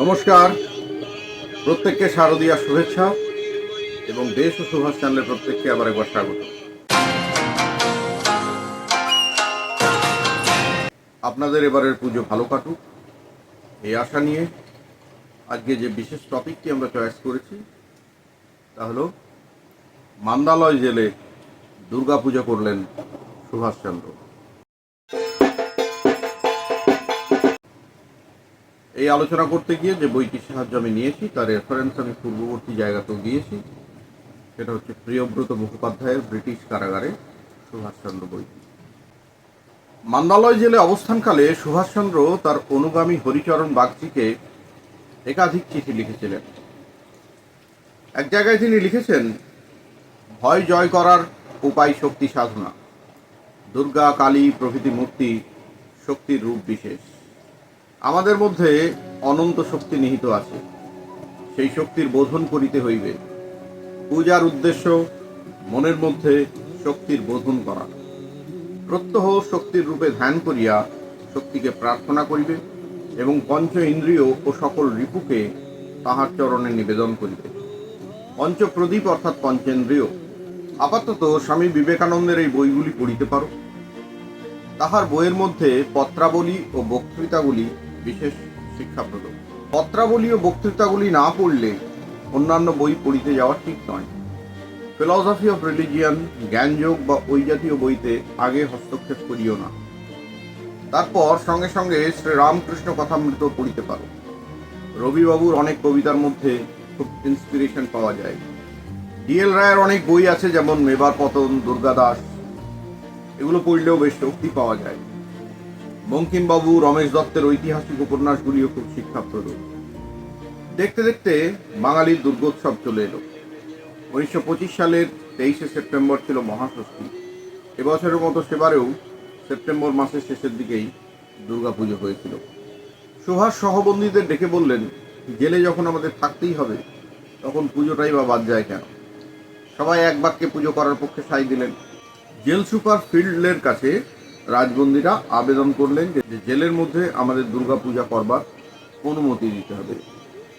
নমস্কার। প্রত্যেককে শারদীয়া শুভেচ্ছা এবং দেশ ও সুভাষ চ্যানেলের প্রত্যেককে আবার একবার স্বাগত। আপনাদের এবারের পুজো ভালো কাটুক। এই আশা নিয়ে আজকে যে বিশেষ টপিকটি আমরা চয়েস করেছি, তা হলো মান্দালয় জেলে দুর্গা পূজা করলেন সুভাষচন্দ্র। এই আলোচনা করতে গিয়ে যে বইটির সাহায্য আমি নিয়েছি, তার রেফারেন্স আমি পূর্ববর্তী জায়গাতেও দিয়েছি, সেটা হচ্ছে প্রিয়ব্রত মুখোপাধ্যায়ের ব্রিটিশ কারাগারে সুভাষচন্দ্র বইটি। মান্দালয় জেলে অবস্থানকালে সুভাষচন্দ্র তার অনুগামী হরিচরণ বাগচিকে একাধিক চিঠি লিখেছিলেন। এক জায়গায় তিনি লিখেছেন ভয় জয় করার উপায় শক্তি সাধনা। দুর্গা, কালী প্রভৃতি মূর্তি শক্তির রূপ বিশেষ। আমাদের মধ্যে অনন্ত শক্তি নিহিত আছে। সেই শক্তির বোধন করিতে হইবে। পূজার উদ্দেশ্য মনের মধ্যে শক্তির বোধন করা। প্রত্যহ শক্তির রূপে ধ্যান করিয়া শক্তিকে প্রার্থনা করিবে এবং পঞ্চ ইন্দ্রিয় ও সকল রিপুকে তাহার চরণে নিবেদন করিবে। পঞ্চপ্রদীপ অর্থাৎ পঞ্চেন্দ্রিয় আপাতত স্বামী বিবেকানন্দের এই বইগুলি পড়িতে পারো। তাহার বইয়ের মধ্যে পত্রাবলী ও বক্তৃতাগুলি বিশেষ শিক্ষাপ্রদ। পত্রাবলী ও বক্তৃতাগুলি না পড়লে অন্যান্য বই পড়িতে যাওয়া ঠিক নয়। ফিলসফি অফ রিলিজিয়ান জ্ঞানযোগ বা ওই জাতীয় বইতে আগে হস্তক্ষেপ করিও না। তারপর সঙ্গে সঙ্গে শ্রী শ্রীরামকৃষ্ণ কথামৃত পড়িতে পারো। রবিবাবুর অনেক কবিতার মধ্যে খুব ইন্সপিরেশন পাওয়া যায়। ডিএল রায়ের অনেক বই আছে, যেমন মেবার পতন, দুর্গা দাস। এগুলো পড়লেও বেশ শক্তি পাওয়া যায়। বঙ্কিমবাবু, রমেশ দত্তের ঐতিহাসিক উপন্যাসগুলিও খুব শিক্ষাপ্রদ। দেখতে দেখতে বাঙালির দুর্গোৎসব চলে এলো। উনিশশো পঁচিশ সালের তেইশে সেপ্টেম্বর ছিল মহাষষ্ঠী। এবছরের মতো সেবারেও সেপ্টেম্বর মাসের শেষের দিকেই দুর্গাপুজো হয়েছিল। সুভাষ সহবন্দীদের ডেকে বললেন, জেলে যখন আমাদের থাকতেই হবে, তখন পুজোটাই বা বাদ যায় কেন? সবাই এক বাক্যে পুজো করার পক্ষে সাই দিলেন। জেল সুপার ফিল্ডের কাছে রাজবন্দীরা আবেদন করলেন যে জেলের মধ্যে আমাদের দুর্গা পূজা করবার অনুমতি দিতে হবে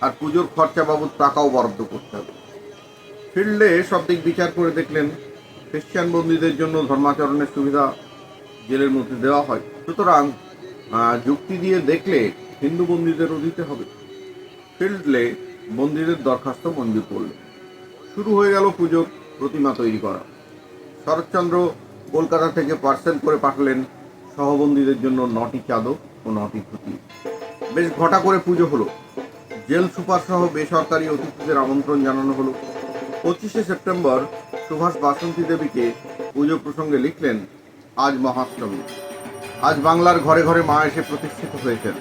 আর পুজোর খরচা বাবদ টাকাও বরাদ্দ করতে হবে। ফিল্ডে সব দিক বিচার করে দেখলেন খ্রিস্টান বন্দীদের জন্য ধর্মাচরণের সুবিধা জেলের মধ্যে দেওয়া হয়। সুতরাং যুক্তি দিয়ে দেখলে হিন্দু বন্দীদেরও দিতে হবে। ফিল্ডলে বন্দীদের দরখাস্ত মঞ্জুর করলেন। শুরু হয়ে গেল পুজোর প্রতিমা তৈরি করা। শরৎচন্দ্র কলকাতা থেকে পার্সেল করে পাঠালেন সহবন্দীদের জন্য নটি চাদর ও নটি ধুতি। বেশ ঘটা করে পুজো হলো। জেল সুপার সহ বেসরকারি অতিথিদের আমন্ত্রণ জানানো হলো। পঁচিশে সেপ্টেম্বর সুভাষ বাসন্তী দেবীকে পুজো প্রসঙ্গে লিখলেন, আজ মহাষ্টমী। আজ বাংলার ঘরে ঘরে মা এসে প্রতিষ্ঠিত হয়েছেন।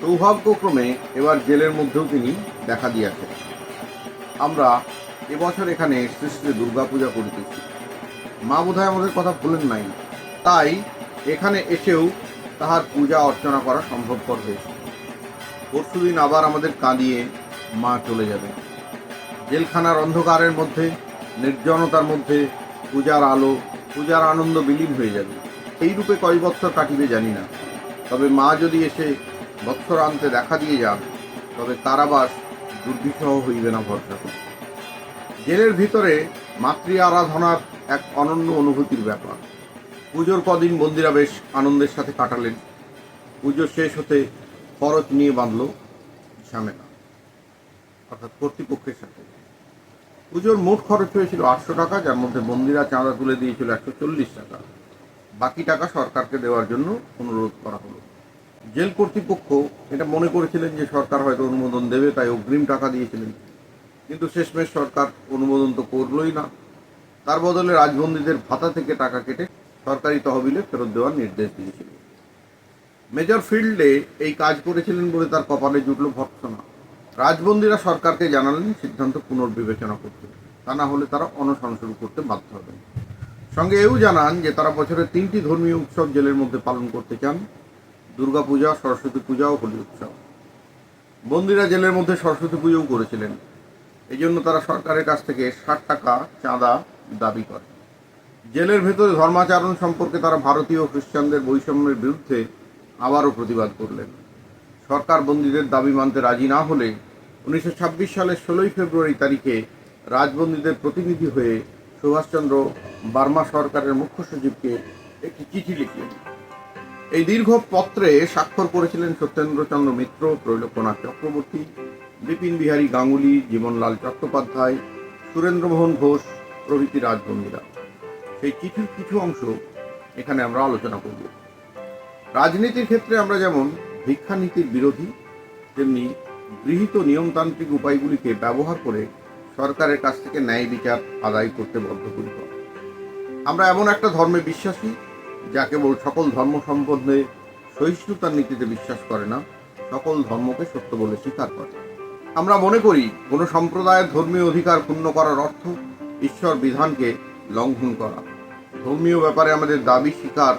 সৌভাগ্যক্রমে এবার জেলের মধ্যেও তিনি দেখা দিয়েছেন। আমরা এবছর এখানে শ্রী শ্রী দুর্গা পূজা করিতেছি। মা বোধহয় আমাদের কথা ভুলেন নাই। তাই এখানে এসেও তাহার পূজা অর্চনা করা সম্ভবপর হয়েছে। পরশুদিন আবার আমাদের কাঁদিয়ে মা চলে যাবে। জেলখানার অন্ধকারের মধ্যে, নির্জনতার মধ্যে পূজার আলো, পূজার আনন্দ বিলীন হয়ে যাবে। এই রূপে কয় বৎসর কাটিবে জানি না। তবে মা যদি এসে বৎসরান্তে দেখা দিয়ে যান, তবে তারাবাস দুর্বিষহ হইবে না ভরসা জেলের ভিতরে মাতৃ আরাধনার এক অনন্য অনুভূতির ব্যাপার। পুজোর কদিন বন্দিরা বেশ আনন্দের সাথে কাটালেন। পুজো শেষ হতে খরচ নিয়ে বাঁধল ঝামেলা, অর্থাৎ কর্তৃপক্ষের সাথে। পুজোর মোট খরচ হয়েছিল আটশো টাকা, যার মধ্যে বন্দিরা চাঁদা তুলে দিয়েছিল একশো চল্লিশ টাকা। বাকি টাকা সরকারকে দেওয়ার জন্য অনুরোধ করা হলো। জেল কর্তৃপক্ষ এটা মনে করেছিলেন যে সরকার হয়তো অনুমোদন দেবে, তাই অগ্রিম টাকা দিয়েছিলেন। কিন্তু শেষমেশ সরকার অনুমোদন তো করলোই না। তার বদলে রাজবন্দীদের ভাতা থেকে টাকা কেটে সরকারি তহবিলে ফেরত দেওয়ার নির্দেশ দিয়েছিল। মেজর ফিল্ডে এই কাজ করেছিলেন বলে তার কপালে জুটল ভর্ৎসনা। রাজবন্দীরা সরকারকে জানালেন, সিদ্ধান্ত পুনর্বিবেচনা করতে। তা না হলে তারা অনশন শুরু করতে বাধ্য হবেন সঙ্গে এও জানান যে, তারা বছরে তিনটি ধর্মীয় উৎসব জেলের মধ্যে পালন করতে চান। দুর্গাপূজা, সরস্বতী পূজা ও হোলি উৎসব। বন্দিরা জেলের মধ্যে সরস্বতী পুজোও করেছিলেন। এই জন্য তারা সরকারের কাছ থেকে ষাট টাকা চাঁদা দাবি করে। জেলের ভেতরে ধর্মাচরণ সম্পর্কে তারা ভারতীয় খ্রিস্টানদের বৈষম্যের বিরুদ্ধে আবারও প্রতিবাদ করলেন। সরকার বন্দীদের দাবি মানতে রাজি না হলে উনিশশো ছাব্বিশ সালের ষোলোই ফেব্রুয়ারি তারিখে রাজবন্দীদের প্রতিনিধি হয়ে সুভাষচন্দ্র বার্মা সরকারের মুখ্য সচিবকে একটি চিঠি লিখলেন। এই দীর্ঘ পত্রে স্বাক্ষর করেছিলেন সত্যেন্দ্রচন্দ্র মিত্র, ত্রৈলোক্যনাথ চক্রবর্তী বিপিন বিহারী গাঙ্গুলি, জীবনলাল চট্টোপাধ্যায়, সুরেন্দ্রমোহন ঘোষ প্রভৃতি রাজবন্দীরা সেই চিঠির কিছু অংশ এখানে আমরা আলোচনা করব। রাজনীতির ক্ষেত্রে আমরা যেমন ভিক্ষানীতির বিরোধী, তেমনি গৃহীত নিয়মতান্ত্রিক উপায়গুলিকে ব্যবহার করে সরকারের কাছ থেকে ন্যায় বিচার আদায় করতে বদ্ধপরিকর। আমরা এমন একটা ধর্মে বিশ্বাসী, যা কেবল সকল ধর্ম সম্বন্ধে সহিষ্ণুতার নীতিতে বিশ্বাস করে না, সকল ধর্মকে সত্য বলে স্বীকার করে। আমরা মনে করি কোনো সম্প্রদায়ের ধর্মীয় অধিকার পূর্ণ করার অর্থ ঈশ্বর বিধানকে লঙ্ঘন করা। ধর্মীয় ব্যাপারে আমাদের দাবি স্বীকার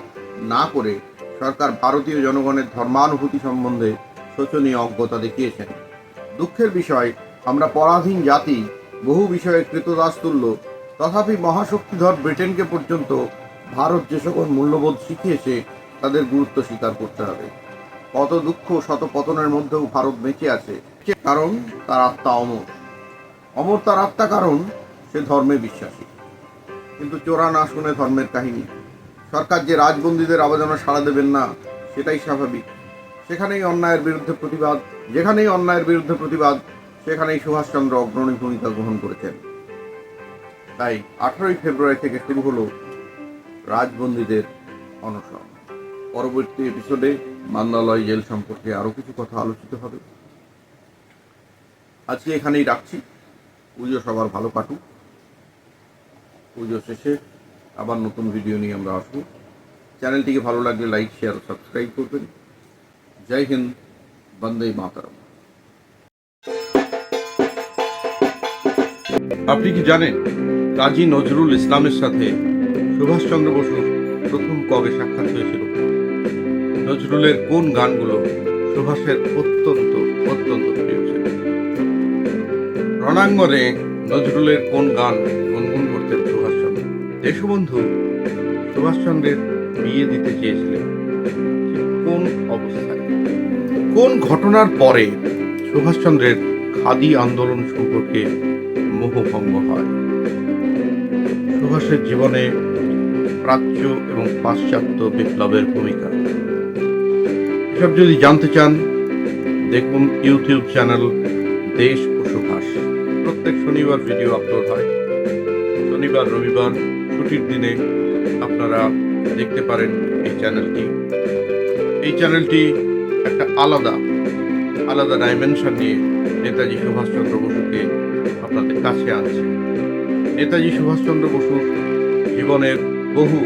না করে সরকার ভারতীয় জনগণের ধর্মানুভূতি সম্বন্ধে শোচনীয় অজ্ঞতা দেখিয়েছেন। দুঃখের বিষয়, আমরা পরাধীন জাতি, বহু বিষয়ে কৃতদাস তুল্য তথাপি মহাশক্তিধর ব্রিটেনকে পর্যন্ত ভারত যে সকল মূল্যবোধ শিখিয়েছে, তাদের গুরুত্ব স্বীকার করতে হবে। কত দুঃখ শত পতনের মধ্যেও ভারত বেঁচে আছে। কারণ তার আত্মা অমর। অমর তার আত্মা কারণ সে ধর্মে বিশ্বাসী। কিন্তু চোরা না শুনে ধর্মের কাহিনী। সরকার যে রাজবন্দীদের আবেদনে সাড়া দেবেন না, সেটাই স্বাভাবিক। সেখানেই অন্যায়ের বিরুদ্ধে প্রতিবাদ, যেখানেই অন্যায়ের বিরুদ্ধে প্রতিবাদ, সেখানেই সুভাষচন্দ্র অগ্রণী ভূমিকা গ্রহণ করেছেন। তাই আঠারোই ফেব্রুয়ারি থেকে শুরু হলো রাজবন্দীদের অনশন। পরবর্তী এপিসোডে মান্দালয় জেল সম্পর্কে আরও কিছু কথা আলোচিত হবে। আজকে এখানেই রাখছি। পুজো সবার ভালো কাটুক। পুজো শেষে আবার নতুন ভিডিও নিয়ে আমরা আসব। চ্যানেলটিকে ভালো লাগলে লাইক শেয়ার সাবস্ক্রাইব করবেন। জয় হিন্দ, বন্দে মাতারম। আপনি কি জানেন কাজী নজরুল ইসলামের সাথে সুভাষচন্দ্র বসুর প্রথম কবে সাক্ষাৎ হয়েছিল? নজরুলের কোন গানগুলো সুভাষের অত্যন্ত অত্যন্ত প্রিয় ছিল? রণাঙ্গনে নজরুলের কোন গান গুনগুন করতেন সুভাষচন্দ্র? দেশবন্ধু সুভাষচন্দ্রের বিয়ে দিতে চেয়েছিলেন। কোন অবস্থায়? কোন ঘটনার পরে সুভাষচন্দ্রের খাদি আন্দোলন সম্পর্কে মোহভঙ্গ হয়? সুভাষের জীবনে প্রাচ্য এবং পাশ্চাত্য বিপ্লবের ভূমিকা। এসব যদি জানতে চান, দেখুন ইউটিউব চ্যানেল দেশ ও সুভাষ। প্রত্যেক শনিবার ভিডিও আপলোড হয়। শনিবার, রবিবার, ছুটির দিনে আপনারা দেখতে পারেন এই চ্যানেলটি এই চ্যানেলটি একটা আলাদা আলাদা ডাইমেনশন নিয়ে নেতাজি সুভাষচন্দ্র বসুকে আপনাদের কাছে আনছে। নেতাজি সুভাষচন্দ্র বসুর জীবনের বহু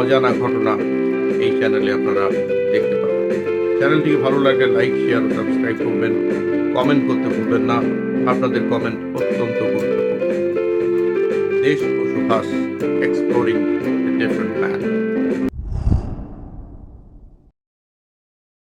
অজানা ঘটনা এই চ্যানেলে আপনারা চ্যানেলটিকে ভালো লাগলে লাইক শেয়ার সাবস্ক্রাইব করবেন। কমেন্ট করতে ভুলবেন না। আপনাদের কমেন্ট অত্যন্ত গুরুত্বপূর্ণ। দেশ ও সুভাষ এক্সপ্লোরিং